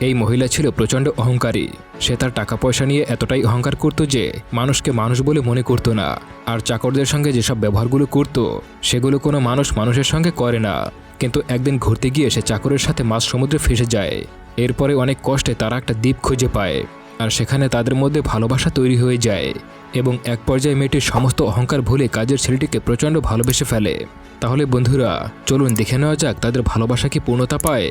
এই মহিলা ছিল প্রচণ্ড অহংকারী। সে তার টাকা পয়সা নিয়ে এতটাই অহংকার করত যে মানুষকে মানুষ বলে মনে করতো না। আর চাকরদের সঙ্গে যেসব ব্যবহারগুলো করত, সেগুলো কোনো মানুষ মানুষের সঙ্গে করে না। কিন্তু একদিন ঘুরতে গিয়ে সে চাকরের সাথে মাছ সমুদ্রে ফেসে যায়। এরপরে অনেক কষ্টে তারা একটা দ্বীপ খুঁজে পায়। আর সেখানে তাদের মধ্যে ভালোবাসা তৈরি হয়ে যায়। এবং এক পর্যায়ে মেয়েটির সমস্ত অহংকার ভুলে কাজের ছেলেটিকে প্রচণ্ড ভালোবেসে ফেলে। তাহলে বন্ধুরা, চলুন দেখে নেওয়া যাক তাদের ভালোবাসা কি পূর্ণতা পায়।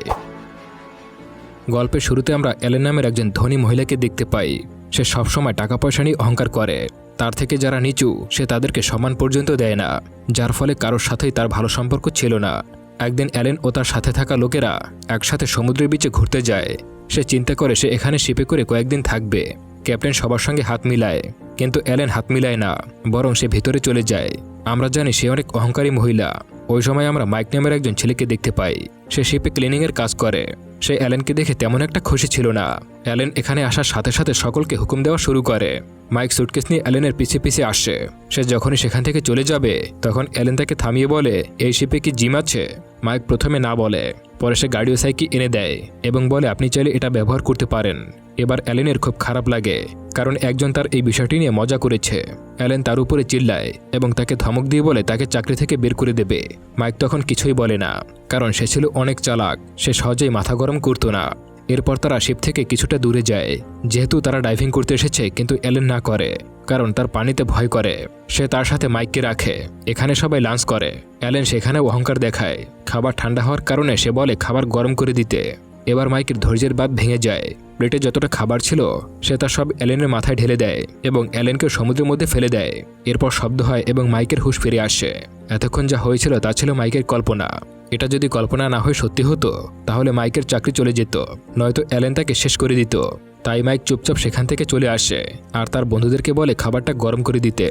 গল্পের শুরুতে আমরা এলেন নামের একজন ধনী মহিলাকে দেখতে পাই। সে সবসময় টাকা পয়সা নিয়ে অহংকার করে। তার থেকে যারা নিচু, সে তাদেরকে সম্মান পর্যন্ত দেয় না, যার ফলে কারোর সাথেই তার ভালো সম্পর্ক ছিল না। একদিন অ্যালেন ও তার সাথে থাকা লোকেরা একসাথে সমুদ্রের বিচে ঘুরতে যায়। সে চিন্তা করে সে এখানে শিপে করে কয়েকদিন থাকবে। ক্যাপ্টেন সবার সঙ্গে হাত মিলায়, কিন্তু অ্যালেন হাত মিলায় না, বরং সে ভিতরে চলে যায়। আমরা জানি সে অনেক অহংকারী মহিলা। ওই সময় আমরা মাইক নামের একজন ছেলেকে দেখতে পাই। সে শিপে ক্লিনিংয়ের কাজ করে। সে অ্যালেনকে দেখে তেমন একটা খুশি ছিল না। অ্যালেন এখানে আসার সাথে সাথে সকলকে হুকুম দেওয়া শুরু করে। মাইক সুটকেস নিয়ে অ্যালেনের পিছে পিছে আসে। সে যখনই সেখান থেকে চলে যাবে, তখন অ্যালেন তাকে থামিয়ে বলে, এই শিপে কি জিম আছে? মাইক প্রথমে না বলে, পরে সে গাড়িও সাইকি এনে দেয় এবং বলে, আপনি চাইলে এটা ব্যবহার করতে পারেন। এবার অ্যালেনের খুব খারাপ লাগে, কারণ একজন তার এই বিষয়টি নিয়ে মজা করেছে। অ্যালেন তার উপরে চিল্লায় এবং তাকে ধমক দিয়ে বলে, তাকে চাকরি থেকে বের করে দেবে। মাইক তখন কিছুই বলে না, কারণ সে ছিল অনেক চালাক, সে সহজেই মাথা গরম করতো না। এরপর তারা শিপ থেকে কিছুটা দূরে যায়। যেহেতু তারা ডাইভিং করতে এসেছে, কিন্তু অ্যালেন না করে, কারণ তার পানিতে ভয় করে। সে তার সাথে মাইককে রাখে, এখানে সবাই লাঞ্চ করে। অ্যালেন সেখানে অহংকার দেখায়। খাবার ঠান্ডা হওয়ার কারণে সে বলে, খাবার গরম করে দিতে। এবার মাইকের ধৈর্যের বাদ ভেঙে যায়। প্লেটে যতটা খাবার ছিল, সে তা সব অ্যালেনের মাথায় ঢেলে দেয় এবং অ্যালেনকে সমুদ্রের মধ্যে ফেলে দেয়। এরপর শব্দ হয় এবং মাইকের হুশ ফিরে আসে। এতক্ষণ যা হয়েছিল তা ছিল মাইকের কল্পনা। এটা যদি কল্পনা না হয়ে সত্যি হতো, তাহলে মাইকের চাকরি চলে যেত, নয়তো অ্যালেন তাকে শেষ করে দিত। তাই মাইক চুপচাপ সেখান থেকে চলে আসে, আর তার বন্ধুদেরকে বলে খাবারটা গরম করে দিতে।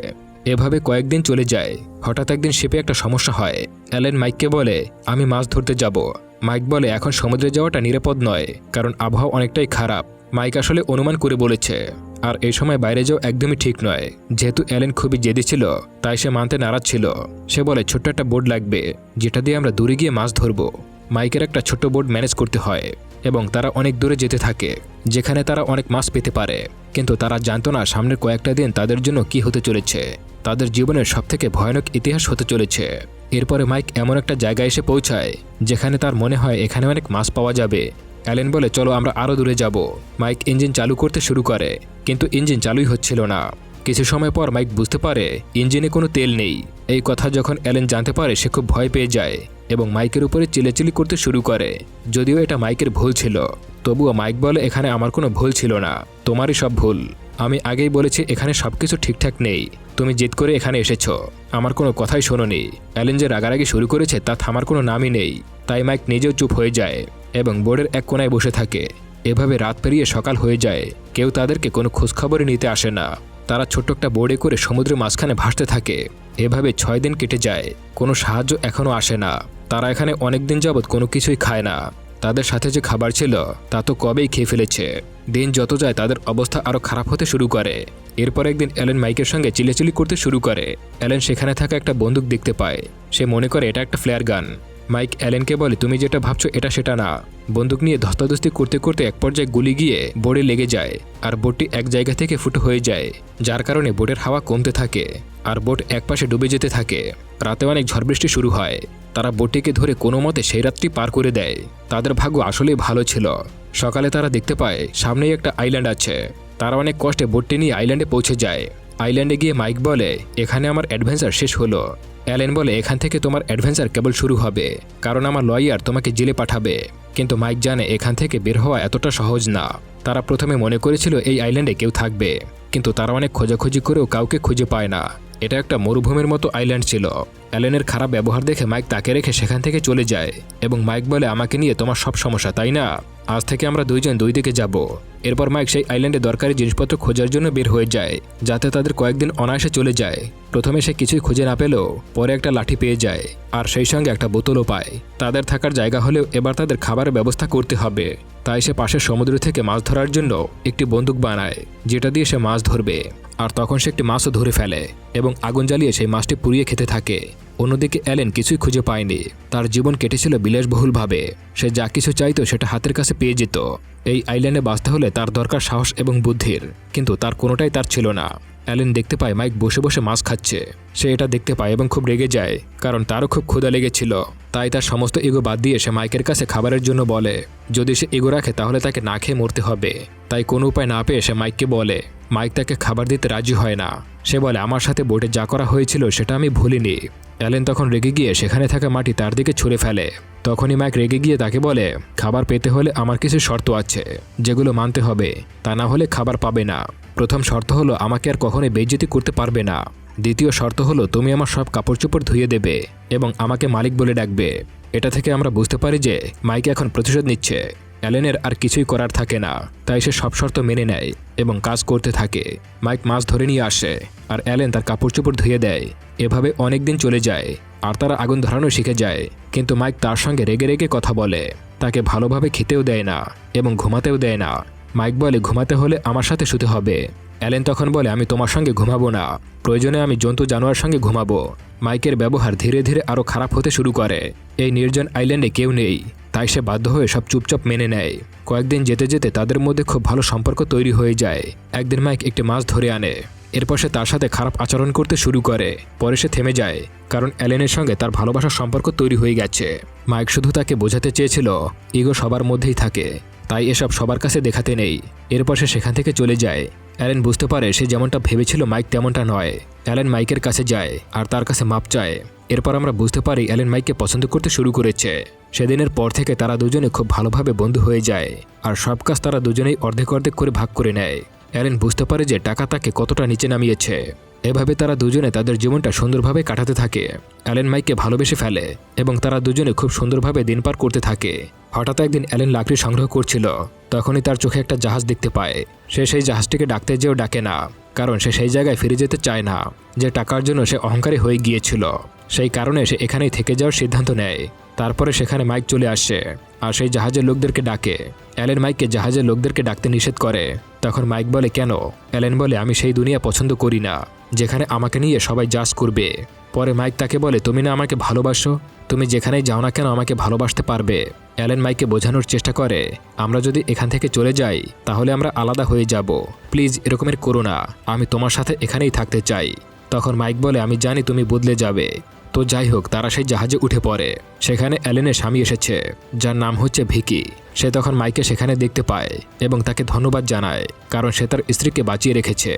এভাবে কয়েকদিন চলে যায়। হঠাৎ একদিন শিপে একটা সমস্যা হয়। অ্যালেন মাইককে বলে, আমি মাছ ধরতে যাব। মাইক বলে, এখন সমুদ্রে যাওয়াটা নিরাপদ নয়, কারণ আবহাওয়া অনেকটাই খারাপ। মাইক আসলে অনুমান করে বলেছে আর এই সময় বাইরে যাওয়া একদমই ঠিক নয়। যেহেতু অ্যালেন খুবই জেদি ছিল, তাই সে মানতে নারাজ ছিল। সে বলে, ছোট্ট একটা বোর্ড লাগবে, যেটা দিয়ে আমরা দূরে গিয়ে মাছ ধরবো। মাইকের একটা ছোট্ট বোর্ড ম্যানেজ করতে হয় এবং তারা অনেক দূরে যেতে থাকে, যেখানে তারা অনেক মাছ পেতে পারে। কিন্তু তারা জানতো না সামনের কয়েকটা দিন তাদের জন্য কি হতে চলেছে। তাদের জীবনের সবথেকে ভয়ানক ইতিহাস হতে চলেছে। এরপরে মাইক এমন একটা জায়গায় এসে পৌঁছায়, যেখানে তার মনে হয় এখানে অনেক মাছ পাওয়া যাবে। অ্যালেন বলে, চলো আমরা আরও দূরে যাব। মাইক ইঞ্জিন চালু করতে শুরু করে। কিন্তু ইঞ্জিন চালুই হচ্ছিল না। কিছু সময় পর মাইক বুঝতে পারে, ইঞ্জিনে কোনো তেল নেই। এই কথা যখন অ্যালেন জানতে পারে, সে খুব ভয় পেয়ে যায় এবং মাইকের উপরে চিলেচিলি করতে শুরু করে। যদিও এটা মাইকের ভুল ছিল, তবুও মাইক বলে, এখানে আমার কোনো ভুল ছিল না। তোমারই সব ভুল। আমি আগেই বলেছি, এখানে সব কিছু ঠিকঠাক নেই। তুমি জেদ করে এখানে এসেছ। আমার কোনো কথাই শোনোনি। অ্যালেন যে রাগারাগি শুরু করেছে তা থামার কোনো নামই নেই। তাই মাইক নিজেও চুপ হয়ে যায় এবং বোর্ডের এক কোনায় বসে থাকে। এভাবে রাত পেরিয়ে সকাল হয়ে যায়। কেউ তাদেরকে কোনো খোঁজখবরই নিতে আসে না। তারা ছোট্ট একটা বোর্ডে করে সমুদ্রের মাঝখানে ভাসতে থাকে। এভাবে ছয় দিন কেটে যায়। কোনো সাহায্য এখনও আসে না। তারা এখানে অনেক দিন যাবৎ কোনো কিছুই খায় না। তাদের সাথে যে খাবার ছিল, তা তো কবেই খেয়ে ফেলেছে। দিন যত যায়, তাদের অবস্থা আরও খারাপ হতে শুরু করে। এরপর একদিন অ্যালেন মাইকের সঙ্গে চিলেচিলি করতে শুরু করে। অ্যালেন সেখানে থাকা একটা বন্দুক দেখতে পায়। সে মনে করে, এটা একটা ফ্লেয়ার গান। মাইক অ্যালেনকে বলে, তুমি যেটা ভাবছ এটা সেটা না। বন্দুক নিয়ে ধস্তাধস্তি করতে করতে এক পর্যায়ে গুলি গিয়ে বোর্ডে লেগে যায় আর বোটটি এক জায়গা থেকে ফুটো হয়ে যায়, যার কারণে বোটের হাওয়া কমতে থাকে আর বোট একপাশে ডুবে যেতে থাকে। রাতে অনেক ঝড় বৃষ্টি শুরু হয়। তারা বোটটিকে ধরে কোনো মতে সেই রাত্রি পার করে দেয়। তাদের ভাগ্য আসলেই ভালো ছিল। সকালে তারা দেখতে পায়, সামনেই একটা আইল্যান্ড আছে। তারা অনেক কষ্টে বোটটি নিয়ে আইল্যান্ডে পৌঁছে যায়। আইল্যান্ডে গিয়ে মাইক বলে, এখানে আমার অ্যাডভেঞ্চার শেষ হলো। অ্যালেন বলে, এখান থেকে তোমার অ্যাডভেঞ্চার কেবল শুরু হবে। কারণ আমার লয়ার তোমাকে জেলে পাঠাবে। কিন্তু মাইক জানে, এখান থেকে বের হওয়া এতটা সহজ না। তারা প্রথমে মনে করেছিল এই আইল্যান্ডে কেউ থাকবে। কিন্তু তারা অনেক খোঁজাখুঁজি করেও কাউকে খুঁজে পায় না। এটা একটা মরুভূমির মতো আইল্যান্ড ছিল। অ্যালেনের খারাপ ব্যবহার দেখে মাইক তাকে রেখে সেখান থেকে চলে যায় এবং মাইক বলে, আমাকে নিয়ে তোমার সব সমস্যা, তাই না? আজ থেকে আমরা দুইজন দুই দিকে যাব। এরপর মাইক সেই আইল্যান্ডে দরকারি জিনিসপত্র খোঁজার জন্য বের হয়ে যায়, যাতে তাদের কয়েকদিন অনায়াসে চলে যায়। প্রথমে সে কিছুই খুঁজে না পেলেও পরে একটা লাঠি পেয়ে যায়, আর সেই সঙ্গে একটা বোতলও পায়। তাদের থাকার জায়গা হলেও এবার তাদের খাবারের ব্যবস্থা করতে হবে। তাই সে পাশের সমুদ্র থেকে মাছ ধরার জন্য একটি বন্দুক বানায়, যেটা দিয়ে সে মাছ ধরবে। আর তখন সে একটি মাছও ধরে ফেলে এবং আগুন জ্বালিয়ে সেই মাছটি পুড়িয়ে খেতে থাকে। অন্যদিকে অ্যালেন কিছুই খুঁজে পায়নি। তার জীবন কেটেছিল বিলাসবহুলভাবে। সে যা কিছু চাইতো সেটা হাতের কাছে পেয়ে যেত। এই আইল্যান্ডে বাঁচতে হলে তার দরকার সাহস এবং বুদ্ধির। কিন্তু তার কোনোটাই তার ছিল না। অ্যালেন দেখতে পায় মাইক বসে বসে মাছ খাচ্ছে। সে এটা দেখতে পায় এবং খুব রেগে যায়, কারণ তারও খুব ক্ষুধা লেগেছিল। তাই তার সমস্ত এগো বাদ দিয়ে সে মাইকের কাছে খাবারের জন্য বলে, যদি সে এগো রাখে তাহলে তাকে না খেয়ে মরতে হবে। তাই কোনো উপায় না পেয়ে সে মাইককে বলে, মাইক তাকে খাবার দিতে রাজি হয় না। সে বলে, আমার সাথে বোটে যা করা হয়েছিল সেটা আমি ভুলিনি। অ্যালেন তখন রেগে গিয়ে সেখানে থাকা মাটি তার দিকে ছুঁড়ে ফেলে। তখনই মাইক রেগে গিয়ে তাকে বলে, খাবার পেতে হলে আমার কিছু শর্ত আছে, যেগুলো মানতে হবে। তা না হলে খাবার পাবে না। প্রথম শর্ত হলো, আমাকে আর কখনোই বেজ্জতি করতে পারবে না। দ্বিতীয় শর্ত হলো, তুমি আমার সব কাপড় চোপড় ধুয়ে দেবে এবং আমাকে মালিক বলে ডাকবে। এটা থেকে আমরা বুঝতে পারি যে, মাইকে এখন প্রতিশোধ নিচ্ছে। অ্যালেনের আর কিছুই করার থাকে না, তাই সে সব শর্ত মেনে নেয় এবং কাজ করতে থাকে। মাইক মাছ ধরে নিয়ে আসে, আর অ্যালেন তার কাপড় চোপড় ধুয়ে দেয়। এভাবে অনেক দিন চলে যায়, আর তারা আগুন ধরানো শিখে যায়, কিন্তু মাইক তার সঙ্গে রেগে রেগে কথা বলে। তাকে ভালোভাবে খেতেও দেয় না এবং ঘুমাতেও দেয় না। মাইক বলে, ঘুমাতে হলে আমার সাথে শুতে হবে। অ্যালেন তখন বলে, আমি তোমার সঙ্গে ঘুমাবো না। প্রয়োজনে আমি জন্তু জানোয়ার সঙ্গে ঘুমাবো। মাইকের ব্যবহার ধীরে ধীরে আরও খারাপ হতে শুরু করে। এই নির্জন আইল্যান্ডে কেউ নেই। তাই সে বাধ্য হয়ে সব চুপচাপ মেনে নেয়। কয়েকদিন যেতে যেতে তাদের মধ্যে খুব ভালো সম্পর্ক তৈরি হয়ে যায়। একদিন মাইক একটি মাছ ধরে আনে। এরপর সে তার সাথে খারাপ আচরণ করতে শুরু করে। পরে সে থেমে যায়, কারণ অ্যালেনের সঙ্গে তার ভালোবাসার সম্পর্ক তৈরি হয়ে গেছে। মাইক শুধু তাকে বোঝাতে চেয়েছিল, ইগো সবার মধ্যেই থাকে। তাই এসব সবার কাছে দেখাতে নেই। এরপর সে সেখান থেকে চলে যায়। অ্যালেন বুঝতে পারে সে যেমনটা ভেবেছিল মাইক তেমনটা নয়। অ্যালেন মাইকের কাছে যায় আর তার কাছে মাপ চায়। এরপর আমরা বুঝতে পারি অ্যালেন মাইককে পছন্দ করতে শুরু করেছে। সেদিনের পর থেকে তারা দুজনে খুব ভালোভাবে বন্ধু হয়ে যায়। আর সব কাজ তারা দুজনেই অর্ধেক অর্ধেক করে ভাগ করে নেয়। অ্যালেন বুঝতে পারে যে টাকা তাকে কতটা নিচে নামিয়েছে। এভাবে তারা দুজনে তাদের জীবনটা সুন্দরভাবে কাটাতে থাকে। অ্যালেন মাইককে ভালোবেসে ফেলে এবং তারা দুজনে খুব সুন্দরভাবে দিন পার করতে থাকে। হঠাৎ একদিন অ্যালেন লাকড়ি সংগ্রহ করছিল। তখনই তার চোখে একটা জাহাজ দেখতে পায়। সে সেই জাহাজটিকে ডাকতে যেও ডাকে না, কারণ সে সেই জায়গায় ফিরে যেতে চায় না, যে টাকার জন্য সে অহংকারী হয়ে গিয়েছিল। সেই কারণে সে এখানেই থেকে যাওয়ার সিদ্ধান্ত নেয়। তারপরে সেখানে মাইক চলে আসে আর সেই জাহাজের লোকদেরকে ডাকে। অ্যালেন মাইককে জাহাজের লোকদেরকে ডাকতে নিষেধ করে। তখন মাইক বলে, কেন? অ্যালেন বলে, আমি সেই দুনিয়া পছন্দ করি না, যেখানে আমাকে নিয়ে সবাই জাজ করবে। পরে মাইক তাকে বলে, তুমি না আমাকে ভালোবাসো? তুমি যেখানেই যাও না কেন আমাকে ভালোবাসতে পারবে? অ্যালেন মাইককে বোঝানোর চেষ্টা করে, আমরা যদি এখান থেকে চলে যাই, তাহলে আমরা আলাদা হয়ে যাব। প্লিজ এরকমের করো না। আমি তোমার সাথে এখানেই থাকতে চাই। তখন মাইক বলে, আমি জানি তুমি বদলে যাবে। তো যাই হোক, তারা সেই জাহাজে উঠে পড়ে। সেখানে অ্যালেনের স্বামী এসেছে, যার নাম হচ্ছে ভিকি। সে তখন মাইকে সেখানে দেখতে পায় এবং তাকে ধন্যবাদ জানায়, কারণ সে তার স্ত্রীকে বাঁচিয়ে রেখেছে।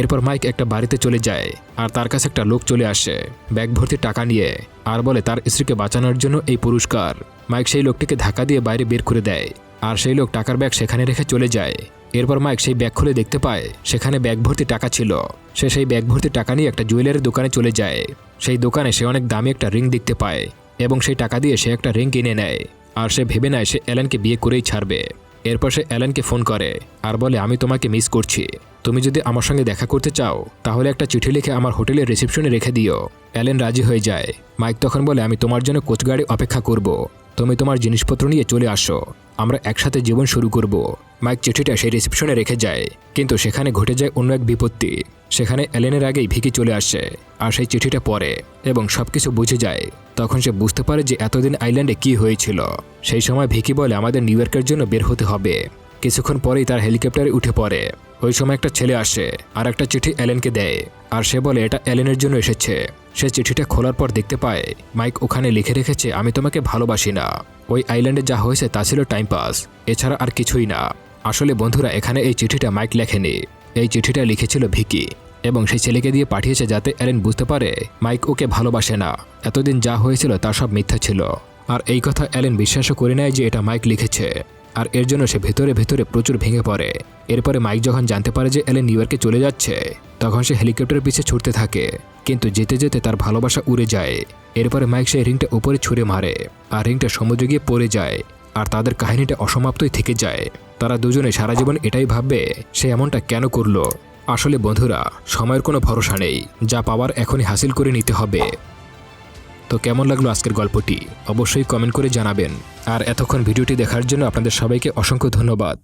এরপর মাইক একটা বাড়িতে চলে যায়, আর তার কাছে একটা লোক চলে আসে, ব্যাগ ভর্তি টাকা নিয়ে, আর বলে তার স্ত্রীকে বাঁচানোর জন্য এই পুরস্কার। মাইক সেই লোকটিকে ধাক্কা দিয়ে বাইরে বের করে দেয়, আর সেই লোক টাকার ব্যাগ সেখানে রেখে চলে যায়। এরপর মাইক সেই ব্যাগ খুলে দেখতে পায়, সেখানে ব্যাগ ভর্তি টাকা ছিল। সে সেই ব্যাগ ভর্তি টাকা নিয়ে একটা জুয়েলারি দোকানে চলে যায়। সেই দোকানে সে অনেক দামি একটা রিং দেখতে পায় এবং সেই টাকা দিয়ে সে একটা রিং কিনে নেয়। আর সে ভেবে নেয় সে অ্যালেনকে বিয়ে করেই ছাড়বে। এরপর সে অ্যালেনকে ফোন করে আর বলে, আমি তোমাকে মিস করছি। তুমি যদি আমার সঙ্গে দেখা করতে চাও, তাহলে একটা চিঠি লিখে আমার হোটেলের রিসেপশনে রেখে দিও। অ্যালেন রাজি হয়ে যায়। মাইক তখন বলে, আমি তোমার জন্য কোচগাড়ি অপেক্ষা করব। তুমি তোমার জিনিসপত্র নিয়ে চলে আসো। আমরা একসাথে জীবন শুরু করব। মাইক চিঠিটা সেই রিসেপশনে রেখে যায়। কিন্তু সেখানে ঘটে যায় অন্য এক বিপত্তি। সেখানে অ্যালেনের আগেই ভিকি চলে আসে, আর সেই চিঠিটা পড়ে এবং সব কিছু বুঝে যায়। তখন সে বুঝতে পারে যে এতদিন আইল্যান্ডে কি হয়েছিল। সেই সময় ভিকি বলে আমাদের নিউ ইয়র্কের জন্য বের হতে হবে। কিছুক্ষণ পরেই তার হেলিকপ্টারে উঠে পড়ে। ওই সময় একটা ছেলে আসে আর একটা চিঠি অ্যালেনকে দেয়। আর সে বলে, এটা অ্যালেনের জন্য এসেছে। সে চিঠিটা খোলার পর দেখতে পায়, মাইক ওখানে লিখে রেখেছে, আমি তোমাকে ভালোবাসি না। ওই আইল্যান্ডে যা হয়েছে তা ছিল টাইম পাস, এছাড়া আর কিছুই না। আসলে বন্ধুরা, এখানে এই চিঠিটা মাইক লেখেনি। এই চিঠিটা লিখেছিল ভিকি এবং সেই ছেলেকে দিয়ে পাঠিয়েছে যাতে অ্যালেন বুঝতে পারে, মাইক ওকে ভালোবাসে না। এতদিন যা হয়েছিল তা সব মিথ্যা ছিল। আর এই কথা অ্যালেন বিশ্বাসও করে নেয় যে এটা মাইক লিখেছে। আর এর জন্য সে ভেতরে ভেতরে প্রচুর ভেঙে পড়ে। এরপরে মাইক যখন জানতে পারে যে অ্যালেন নিউ ইয়র্কে চলে যাচ্ছে, তখন সে হেলিকপ্টারের পিছে ছুটতে থাকে, কিন্তু যেতে যেতে তার ভালোবাসা উড়ে যায়। এরপরে মাইক সেই রিংটা উপরে ছুঁড়ে মারে, আর রিংটা সমুদ্রে গিয়ে পড়ে যায়, আর তাদের কাহিনীটা অসমাপ্তই থেকে যায়। তারা দুজনে সারা জীবন এটাই ভাববে, সে এমনটা কেন করল? আসলে বন্ধুরা, সময়ের কোনো ভরসা নেই, যা পাওয়ার এখনই হাসিল করে নিতে হবে। তো কেমন লাগল আজকের গল্পটি? অবশ্যই কমেন্ট করে জানাবেন। আর এতক্ষণ ভিডিওটি দেখার জন্য আপনাদের সবাইকে অসংখ্য ধন্যবাদ।